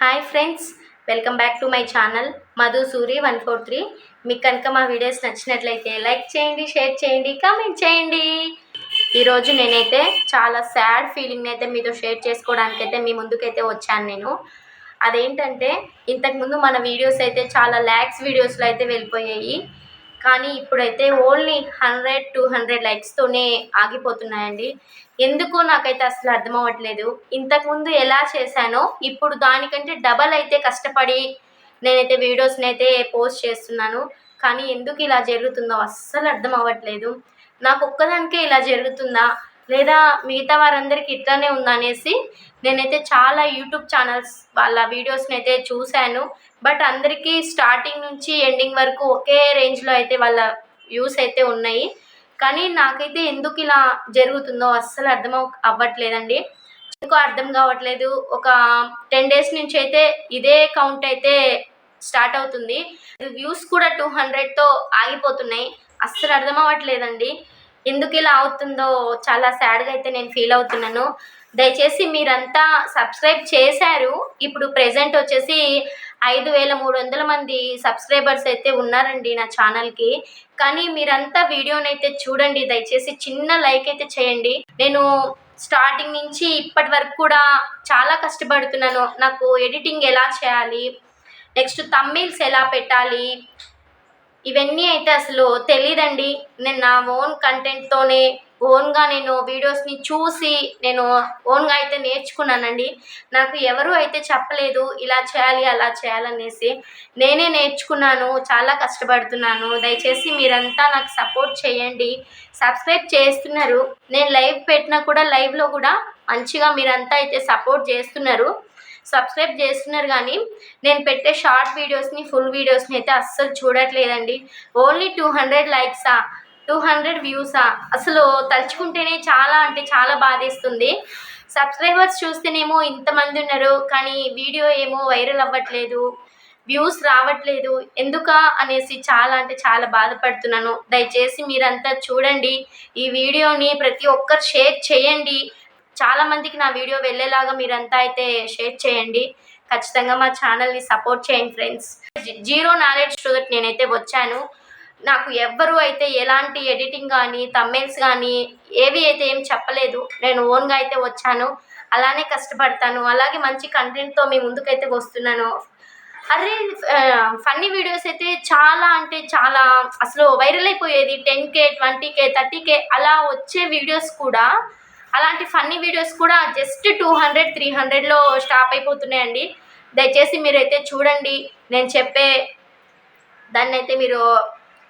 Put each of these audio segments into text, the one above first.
Hi friends welcome back to my channel Madhu Suri one four three మీకు కనుక మా videos నచ్చినట్లయితే like చేయండి షేర్ చేయండి కామెంట్ చేయండి. ఈరోజు నేనైతే చాలా సాడ్ ఫీలింగ్ని అయితే మీతో షేర్ చేసుకోవడానికి అయితే మీ ముందుకైతే వచ్చాను నేను. అదేంటంటే ఇంతకుముందు మన వీడియోస్ అయితే చాలా ల్యాక్స్ వీడియోస్లో అయితే వెళ్ళిపోయాయి. కానీ ఇప్పుడైతే ఓన్లీ హండ్రెడ్ టూ హండ్రెడ్ లైక్స్తోనే ఆగిపోతున్నాయండి. ఎందుకో నాకైతే అసలు అర్థం అవ్వట్లేదు. ఇంతకుముందు ఎలా చేశానో ఇప్పుడు దానికంటే డబల్ అయితే కష్టపడి నేనైతే వీడియోస్ని అయితే పోస్ట్ చేస్తున్నాను. కానీ ఎందుకు ఇలా జరుగుతుందో అస్సలు అర్థం అవ్వట్లేదు. నాకు ఒక్కదానికే ఇలా జరుగుతుందా? లేదా మిగతా వారందరికీ ఇట్లానే ఉందనేసి నేనైతే చాలా యూట్యూబ్ ఛానల్స్ వాళ్ళ వీడియోస్ని అయితే చూశాను. బట్ అందరికీ స్టార్టింగ్ నుంచి ఎండింగ్ వరకు ఒకే రేంజ్లో అయితే వాళ్ళ వ్యూస్ అయితే ఉన్నాయి. కానీ నాకైతే ఎందుకు ఇలా జరుగుతుందో అస్సలు అర్థం అవ్వట్లేదండి. ఎందుకో అర్థం కావట్లేదు. ఒక టెన్ డేస్ నుంచి అయితే ఇదే కౌంట్ అయితే స్టార్ట్ అవుతుంది. వ్యూస్ కూడా టూ హండ్రెడ్తో ఆగిపోతున్నాయి. అస్సలు అర్థం అవ్వట్లేదండి. ఎందుకు ఇలా అవుతుందో చాలా సాడ్గా అయితే నేను ఫీల్ అవుతున్నాను. దయచేసి మీరంతా సబ్స్క్రైబ్ చేశారు. ఇప్పుడు ప్రెసెంట్ వచ్చేసి ఐదు వేల మూడు వందల మంది సబ్స్క్రైబర్స్ అయితే ఉన్నారండి నా ఛానల్కి కానీ మీరంతా వీడియోని అయితే చూడండి. దయచేసి చిన్న లైక్ అయితే చేయండి. నేను స్టార్టింగ్ నుంచి ఇప్పటి వరకు కూడా చాలా కష్టపడుతున్నాను. నాకు ఎడిటింగ్ ఎలా చేయాలి? నెక్స్ట్ తమ్మిల్స్ ఎలా పెట్టాలి? ఇవన్నీ అయితే అసలు తెలియదండి నేను నా ఓన్ కంటెంట్తోనే ఓన్గా నేను వీడియోస్ని చూసి నేను ఓన్గా అయితే నేర్చుకున్నానండి. నాకు ఎవరు అయితే చెప్పలేదు ఇలా చేయాలి అలా చేయాలనేసి. నేనే నేర్చుకున్నాను చాలా కష్టపడుతున్నాను. దయచేసి మీరంతా నాకు సపోర్ట్ చేయండి. సబ్స్క్రైబ్ చేస్తున్నారు. నేను లైవ్ పెట్టినా కూడా లైవ్లో కూడా మంచిగా మీరంతా అయితే సపోర్ట్ చేస్తున్నారు. సబ్స్క్రైబ్ చేస్తున్నారు కానీ నేను పెట్టే షార్ట్ వీడియోస్ని ఫుల్ వీడియోస్ని అయితే అస్సలు చూడట్లేదండి. ఓన్లీ టూ హండ్రెడ్ లైక్సా టూ హండ్రెడ్ వ్యూసా అసలు తలుచుకుంటేనే చాలా అంటే చాలా బాధేస్తుంది. సబ్స్క్రైబర్స్ చూస్తేనేమో ఇంతమంది ఉన్నారు కానీ వీడియో ఏమో వైరల్ అవ్వట్లేదు వ్యూస్ రావట్లేదు. ఎందుకా అనేసి చాలా అంటే చాలా బాధపడుతున్నాను. దయచేసి మీరంతా చూడండి. ఈ వీడియోని ప్రతి ఒక్కరు షేర్ చేయండి. చాలా మందికి నా వీడియో వెళ్ళేలాగా మీరంతా అయితే షేర్ చేయండి. ఖచ్చితంగా మా ఛానల్ని సపోర్ట్ చేయండి ఫ్రెండ్స్. జీరో నాలెడ్జ్ స్టూడెంట్ నేనైతే వచ్చాను. నాకు ఎవ్వరు అయితే ఎలాంటి ఎడిటింగ్ కానీ తమ్మెల్స్ కానీ ఏవి అయితే ఏం చెప్పలేదు. నేను ఓన్గా అయితే వచ్చాను. అలానే కష్టపడతాను. అలాగే మంచి కంటెంట్తో మీ ముందుకైతే వస్తున్నాను. అరే ఫన్నీ వీడియోస్ అయితే చాలా అంటే చాలా అసలు వైరల్ అయిపోయేది. Ten K twenty K thirty K అలా వచ్చే వీడియోస్ కూడా అలాంటి ఫన్నీ వీడియోస్ కూడా జస్ట్ టూ హండ్రెడ్ త్రీ హండ్రెడ్లో స్టాప్ అయిపోతున్నాయండి. దయచేసి మీరైతే చూడండి. నేను చెప్పే దాన్ని అయితే మీరు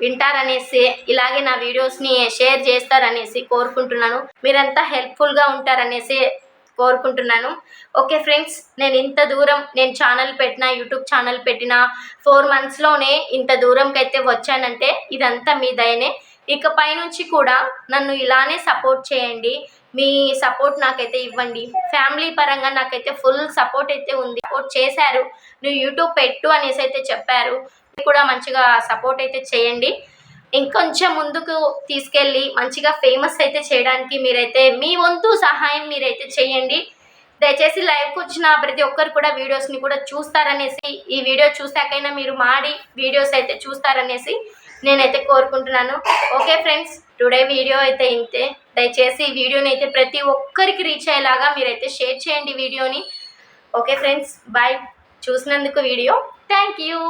వింటారనేసి ఇలాగే నా వీడియోస్ని షేర్ చేస్తారనేసి కోరుకుంటున్నాను. మీరంతా హెల్ప్ఫుల్గా ఉంటారనేసి కోరుకుంటున్నాను. ఓకే ఫ్రెండ్స్ నేను ఇంత దూరం నేను ఛానల్ పెట్టిన యూట్యూబ్ ఛానల్ పెట్టిన ఫోర్ మంత్స్లోనే ఇంత దూరంకి అయితే వచ్చానంటే ఇదంతా మీ దయనే. ఇకపై నుంచి కూడా నన్ను ఇలానే సపోర్ట్ చేయండి. మీ సపోర్ట్ నాకైతే ఇవ్వండి. ఫ్యామిలీ పరంగా నాకైతే ఫుల్ సపోర్ట్ అయితే ఉంది. సపోర్ట్ చేశారు. నువ్వు యూట్యూబ్ పెట్టు అనేసి అయితే చెప్పారు. కూడా మంచిగా సపోర్ట్ అయితే చేయండి. ఇంకొంచెం ముందుకు తీసుకెళ్ళి మంచిగా ఫేమస్ అయితే చేయడానికి మీరైతే మీ వంతు సహాయం మీరైతే చేయండి. దయచేసి లైవ్కి వచ్చిన ప్రతి ఒక్కరు కూడా వీడియోస్ని కూడా చూస్తారనేసి ఈ వీడియో చూసాకైనా మీరు మాడి వీడియోస్ అయితే చూస్తారనేసి నేనైతే కోరుకుంటున్నాను. ఓకే ఫ్రెండ్స్ టుడే వీడియో అయితే ఇంతే. దయచేసి ఈ వీడియోని అయితే ప్రతి ఒక్కరికి రీచ్ అయ్యేలాగా మీరైతే షేర్ చేయండి వీడియోని. ఓకే ఫ్రెండ్స్ బాయ్ చూసినందుకు వీడియో థ్యాంక్ యూ